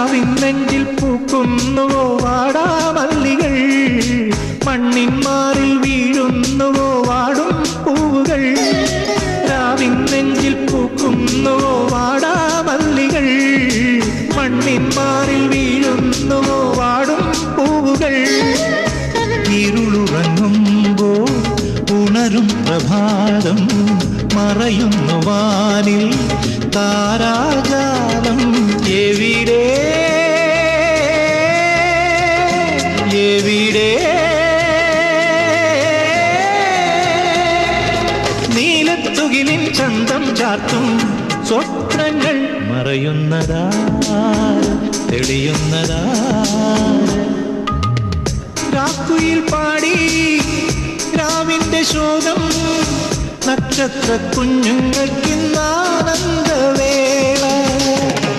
രാവിൻ നെഞ്ചിൽ പൂക്കുന്നുവോ വാടാമല്ലികൾ മണ്ണിൻ മാറിൽ വീഴുന്നുവോ വാടും പൂവുകൾ. രാവിൻ നെഞ്ചിൽ പൂക്കുന്നുവോ വാടാമല്ലികൾ മണ്ണിൻ മാറിൽ വീഴുന്നുവോ വാടും പൂവുകൾ. ഇരുളുറങ്ങുമ്പോ ഉണരും പ്രഭാതം. മറയുന്നു വാനിൽ താരാജാലം. എവിടെ എവിടെ നീലത്തുകിലിൻ ചന്തം ചാർത്തും സ്വപ്നങ്ങൾ മറയുന്നതാ തെളിയുന്നതാ. രാത്രിയിൽ പാടി രാവിന്റെ ശോകം നക്ഷത്ര കുഞ്ഞുങ്ങൾക്കിന്നാനന്ദവേ